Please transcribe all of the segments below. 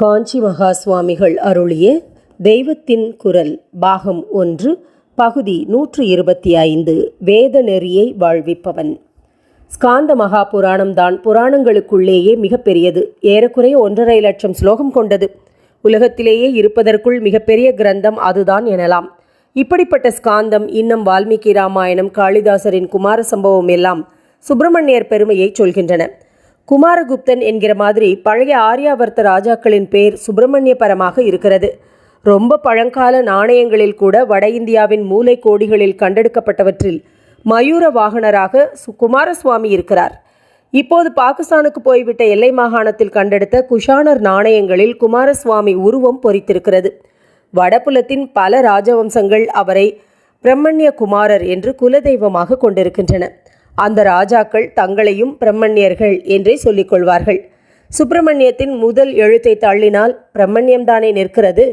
காஞ்சி மகா சுவாமிகள் அருளிய தெய்வத்தின் குரல் பாகம் ஒன்று பகுதி நூற்று இருபத்தி ஐந்து வேத நெறியை வாழ்விப்பவன். ஸ்காந்த மகா புராணம் தான் புராணங்களுக்குள்ளேயே மிகப்பெரியது. ஏறக்குறைய ஒன்றரை லட்சம் ஸ்லோகம் கொண்டது. உலகத்திலேயே இருப்பதற்குள் மிகப்பெரிய கிரந்தம் அதுதான் எனலாம். இப்படிப்பட்ட ஸ்காந்தம் இன்னும் வால்மீகி ராமாயணம் காளிதாசரின் குமார சம்பவம் எல்லாம் சுப்பிரமணியர் பெருமையை சொல்கின்றன. குமாரகுப்தன் என்கிற மாதிரி பழைய ஆரியாவர்த்த ராஜாக்களின் பேர் சுப்பிரமணியபரமாக இருக்கிறது. ரொம்ப பழங்கால நாணயங்களில் கூட வட இந்தியாவின் மூலை கோடிகளில் கண்டெடுக்கப்பட்டவற்றில் மயூர வாகனராக சு- குமாரசுவாமி இருக்கிறார். இப்போது பாகிஸ்தானுக்கு போய்விட்ட எல்லை மாகாணத்தில் கண்டெடுத்த குஷானர் நாணயங்களில் குமாரசுவாமி உருவம் பொறித்திருக்கிறது. வடபுலத்தின் பல ராஜவம்சங்கள் அவரை பிரம்மண்ய குமாரர் என்று குலதெய்வமாக கொண்டிருக்கின்றன. அந்த ராஜாக்கள் தங்களையும் பிரம்மண்யர்கள் என்றே சொல்லிக்கொள்வார்கள். சுப்பிரமணியத்தின் முதல் எழுத்தை தள்ளினால் பிரம்மண்யம்தானே நிற்கிறது?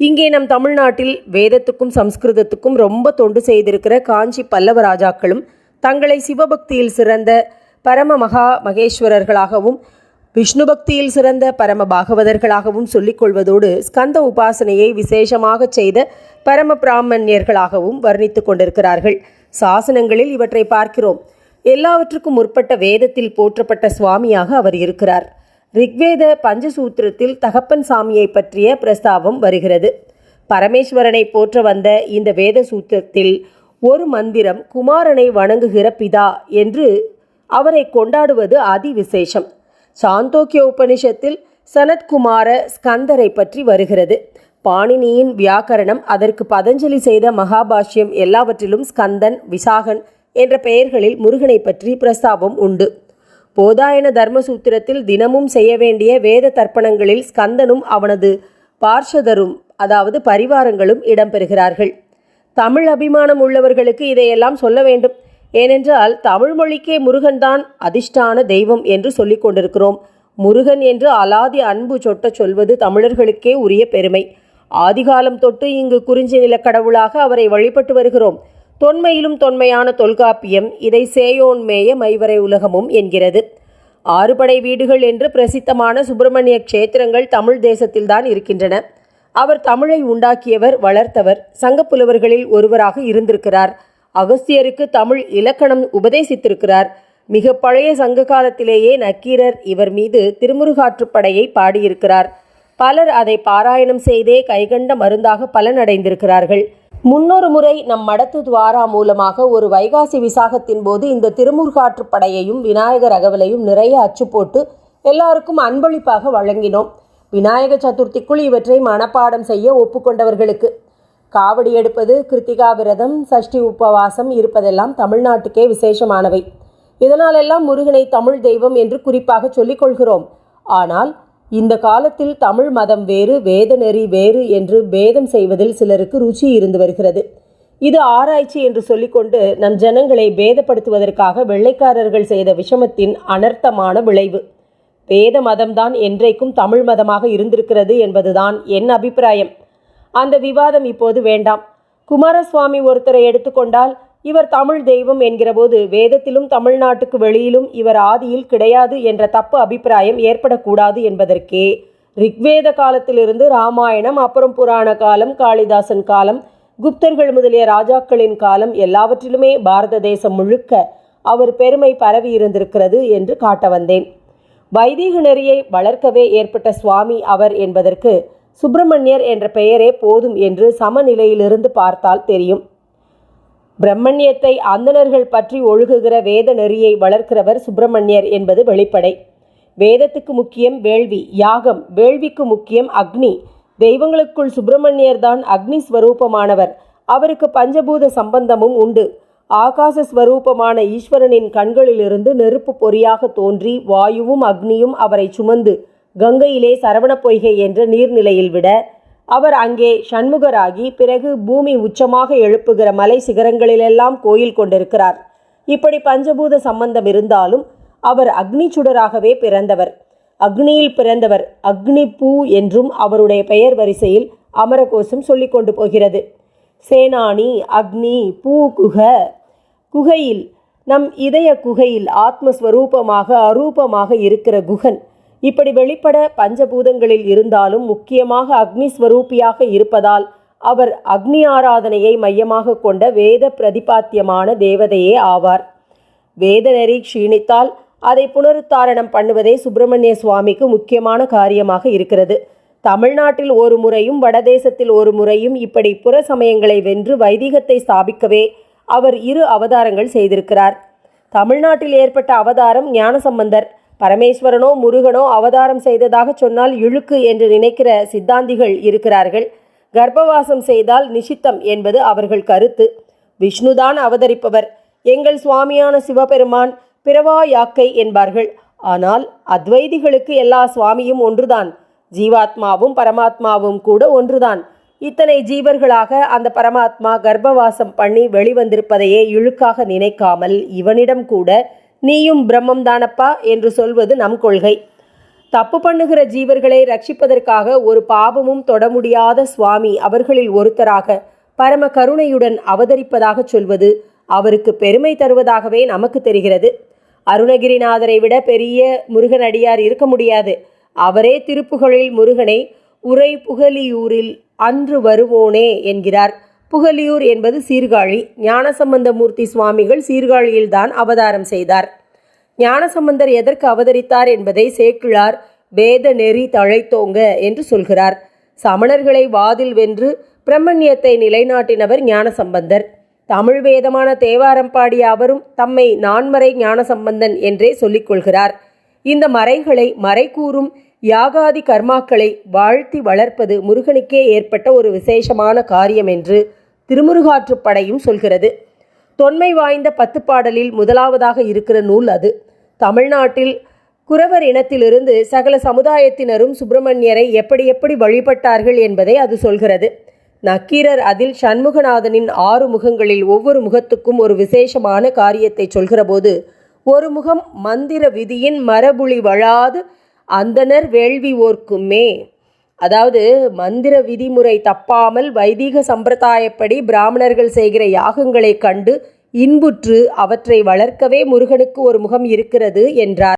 இங்கே நம் தமிழ்நாட்டில் வேதத்துக்கும் சம்ஸ்கிருதத்துக்கும் ரொம்ப தொண்டு செய்திருக்கிற காஞ்சி பல்லவ ராஜாக்களும் தங்களை சிவபக்தியில் சிறந்த பரம மகா மகேஸ்வரர்களாகவும் விஷ்ணு பக்தியில் சிறந்த பரம பாகவதர்களாகவும் சொல்லிக்கொள்வதோடு ஸ்கந்த உபாசனையை விசேஷமாக செய்த பரம பிராமணியர்களாகவும் வர்ணித்து கொண்டிருக்கிறார்கள். சாசனங்களில் இவற்றை பார்க்கிறோம். எல்லாவற்றுக்கும் முற்பட்ட வேதத்தில் போற்றப்பட்ட சுவாமியாக அவர் இருக்கிறார். ரிக்வேத பஞ்சசூத்திரத்தில் தகப்பன் சாமியை பற்றிய பிரஸ்தாவம் வருகிறது. பரமேஸ்வரனை போற்ற வந்த இந்த வேத சூத்திரத்தில் ஒரு மந்திரம் குமாரனை வணங்குகிற பிதா என்று அவரை கொண்டாடுவது அதி விசேஷம் சாந்தோக்கிய உபனிஷத்தில் சனத்குமார ஸ்கந்தரை பற்றி வருகிறது. பாணினியின் வியாக்கரணம் அதற்கு பதஞ்சலி செய்த மகாபாஷ்யம் எல்லாவற்றிலும் ஸ்கந்தன் விசாகன் என்ற பெயர்களில் முருகனை பற்றி பிரஸ்தாபம் உண்டு. போதாயன தர்மசூத்திரத்தில் தினமும் செய்ய வேண்டிய வேத தர்ப்பணங்களில் ஸ்கந்தனும் அவனது பார்ஷதரும் அதாவது பரிவாரங்களும் இடம்பெறுகிறார்கள். தமிழ் அபிமானம் உள்ளவர்களுக்கு இதையெல்லாம் சொல்ல வேண்டும். ஏனென்றால் தமிழ் மொழிக்கே முருகன்தான் அதிர்ஷ்டான தெய்வம் என்று சொல்லிக் கொண்டிருக்கிறோம். முருகன் என்று அலாதி அன்பு சொட்டச் சொல்வது தமிழர்களுக்கே உரிய பெருமை. ஆதிகாலம் தொட்டு இங்கு குறிஞ்சி நிலக்கடவுளாக அவரை வழிபட்டு வருகிறோம். தொன்மையிலும் தொன்மையான தொல்காப்பியம் இதை சேயோன்மேய மைவரை உலகமும் என்கிறது. ஆறுபடை வீடுகள் என்று பிரசித்தமான சுப்பிரமணிய க்ஷேத்திரங்கள் தமிழ் தேசத்தில்தான் இருக்கின்றன. அவர் தமிழை உண்டாக்கியவர் வளர்த்தவர் சங்கப்புலவர்களில் ஒருவராக இருந்திருக்கிறார். அகஸ்தியருக்கு தமிழ் இலக்கணம் உபதேசித்திருக்கிறார். மிக பழைய சங்க காலத்திலேயே நக்கீரர் இவர் மீது திருமுருகாற்றுப்படையை பாடியிருக்கிறார். பலர் அதை பாராயணம் செய்தே கைகண்ட மருந்தாக பலனடைந்திருக்கிறார்கள். முன்னொரு முறை நம் மடத்து துவாரா மூலமாக ஒரு வைகாசி விசாகத்தின் போது இந்த திருமுருகாற்றுப்படையையும் விநாயகர் அகவலையும் நிறைய அச்சு போட்டு எல்லாருக்கும் அன்பளிப்பாக வழங்கினோம். விநாயக சதுர்த்திக்குள் இவற்றை மனப்பாடம் செய்ய ஒப்புக்கொண்டவர்களுக்கு. காவடி எடுப்பது கிருத்திகா விரதம் சஷ்டி உபவாசம் இருப்பதெல்லாம் தமிழ்நாட்டுக்கே விசேஷமானவை. இதனாலெல்லாம் முருகனை தமிழ் தெய்வம் என்று குறிப்பாக சொல்லிக் கொள்கிறோம். ஆனால் இந்த காலத்தில் தமிழ் மதம் வேறு வேத நெறி வேறு என்று பேதம் செய்வதில் சிலருக்கு ருச்சி இருந்து வருகிறது. இது ஆராய்ச்சி என்று சொல்லிக்கொண்டு நம் ஜனங்களை பேதப்படுத்துவதற்காக வெள்ளைக்காரர்கள் செய்த விஷமத்தின் அனர்த்தமான விளைவு. வேத மதம்தான் என்றைக்கும் தமிழ் மதமாக இருந்திருக்கிறது என்பதுதான் என் அபிப்பிராயம். அந்த விவாதம் இப்போது வேண்டாம். குமாரசுவாமி ஒருத்தரை எடுத்துக்கொண்டால் இவர் தமிழ் தெய்வம் என்கிறபோது வேதத்திலும் தமிழ்நாட்டுக்கு வெளியிலும் இவர் ஆதியில் கிடையாது என்ற தப்பு அபிப்பிராயம் ஏற்படக்கூடாது என்பதற்கே. ரிக்வேத காலத்திலிருந்து ராமாயணம் அப்புறம் புராண காலம் காளிதாசன் காலம் குப்தர்கள் முதலிய ராஜாக்களின் காலம் எல்லாவற்றிலுமே பாரத தேசம் முழுக்க அவர் பெருமை பரவி இருந்திருக்கிறது என்று காட்ட வந்தேன். வைதீக நெறியை வளர்க்கவே ஏற்பட்ட சுவாமி அவர் என்பதற்கு சுப்பிரமணியர் என்ற பெயரே போதும் என்று சமநிலையிலிருந்து பார்த்தால் தெரியும். பிரம்மண்யத்தை அந்தணர்கள் பற்றி ஒழுகுகிற வேத நெறியை வளர்க்கிறவர் சுப்பிரமணியர் என்பது வெளிப்படை. வேதத்துக்கு முக்கியம் வேள்வி யாகம். வேள்விக்கு முக்கியம் அக்னி. தெய்வங்களுக்குள் சுப்பிரமணியர் தான் அக்னி ஸ்வரூபமானவர். அவருக்கு பஞ்சபூத சம்பந்தமும் உண்டு. ஆகாச ஸ்வரூபமான ஈஸ்வரனின் கண்களிலிருந்து நெருப்பு பொறியாக தோன்றி வாயுவும் அக்னியும் அவரை சுமந்து கங்கையிலே சரவண பொய்கை என்ற நீர்நிலையில் விட அவர் அங்கே சண்முகராகி பிறகு பூமி உச்சமாக எழுப்புகிற மலை சிகரங்களிலெல்லாம் கோயில் கொண்டிருக்கிறார். இப்படி பஞ்சபூத சம்பந்தம் இருந்தாலும் அவர் அக்னி சுடராகவே பிறந்தவர். அக்னியில் பிறந்தவர் அக்னி பூ என்றும் அவருடைய பெயர் வரிசையில் அமரகோசம் சொல்லி கொண்டு போகிறது. சேனானி அக்னி பூ குக. குகையில் நம் இதய குகையில் ஆத்மஸ்வரூபமாக அரூபமாக இருக்கிற குகன் இப்படி வெளிப்பட பஞ்சபூதங்களில் இருந்தாலும் முக்கியமாக அக்னி ஸ்வரூபியாக இருப்பதால் அவர் அக்னி ஆராதனையை மையமாக கொண்ட வேத பிரதிபாத்தியமான தேவதையே ஆவார். வேதநெறி க்ஷீணித்தால் அதை புனருத்தாரணம் பண்ணுவதே சுப்பிரமணிய சுவாமிக்கு முக்கியமான காரியமாக இருக்கிறது. தமிழ்நாட்டில் ஒரு முறையும் வடதேசத்தில் ஒரு முறையும் இப்படி புற சமயங்களை வென்று வைதிகத்தை ஸ்தாபிக்கவே அவர் இரு அவதாரங்கள் செய்திருக்கிறார். தமிழ்நாட்டில் ஏற்பட்ட அவதாரம் ஞானசம்பந்தர். பரமேஸ்வரனோ முருகனோ அவதாரம் செய்ததாக சொன்னால் இழுக்கு என்று நினைக்கிற சித்தாந்திகள் இருக்கிறார்கள். கர்ப்பவாசம் செய்தால் நிஷித்தம் என்பது அவர்கள் கருத்து. விஷ்ணுதான் அவதரிப்பவர். எங்கள் சுவாமியான சிவபெருமான் பிறவா யாக்கை என்பார்கள். ஆனால் அத்வைதிகளுக்கு எல்லா சுவாமியும் ஒன்றுதான். ஜீவாத்மாவும் பரமாத்மாவும் கூட ஒன்றுதான். இத்தனை ஜீவர்களாக அந்த பரமாத்மா கர்ப்பவாசம் பண்ணி வெளிவந்திருப்பதையே இழுக்காக நினைக்காமல் இவனிடம் கூட நீயும் பிரம்மம் தானப்பா என்று சொல்வது நம் கொள்கை. தப்பு பண்ணுகிற ஜீவர்களை ரட்சிப்பதற்காக ஒரு பாபமும் தொட முடியாத சுவாமி அவர்களில் ஒருத்தராக பரம கருணையுடன் அவதரிப்பதாக சொல்வது அவருக்கு பெருமை தருவதாகவே நமக்கு தெரிகிறது. அருணகிரிநாதரை விட பெரிய முருகனடியார் இருக்க முடியாது. அவரே திருப்புகழில் முருகனை உரை புகலியூரில் அன்று வருவோனே என்கிறார். புகலியூர் என்பது சீர்காழி. ஞானசம்பந்தமூர்த்தி சுவாமிகள் சீர்காழியில்தான் அவதாரம் செய்தார். ஞானசம்பந்தர் எதற்கு அவதரித்தார் என்பதை சேக்கிழார் வேத நெறி தழைத்தோங்க என்று சொல்கிறார். சமணர்களை வாதில் வென்று பிரம்மண்யத்தை நிலைநாட்டினவர் ஞானசம்பந்தர். தமிழ் வேதமான தேவாரம் பாடிய அவரும் தம்மை நான்மறை ஞானசம்பந்தன் என்றே சொல்லிக்கொள்கிறார் இந்த மறைகளை மறைக்கூறும் யாகாதி கர்மாக்களை வாழ்த்தி வளர்ப்பது முருகனுக்கே ஏற்பட்ட ஒரு விசேஷமான காரியம் என்று திருமுருகாற்றுப்படையும் சொல்கிறது. தொன்மை வாய்ந்த பத்து பாடலில் முதலாவதாக இருக்கிற நூல் அது. தமிழ்நாட்டில் குறவர் இனத்திலிருந்து சகல சமுதாயத்தினரும் சுப்பிரமணியரை எப்படி எப்படி வழிபட்டார்கள் என்பதை அது சொல்கிறது. நக்கீரர் அதில் சண்முகநாதனின் ஆறு முகங்களில் ஒவ்வொரு முகத்துக்கும் ஒரு விசேஷமான காரியத்தை சொல்கிறபோது ஒரு முகம் மந்திர விதியின் மரபுளி வழாது அந்தனர் வேள்வி ஓர்க்குமே. அதாவது மந்திர விதிமுறை தப்பாமல் வைதிக சம்பிரதாயப்படி பிராமணர்கள் செய்கிற யாகங்களை கண்டு இன்புற்று அவற்றை வளர்க்கவே முருகனுக்கு ஒரு முகம் இருக்கிறது என்றார்.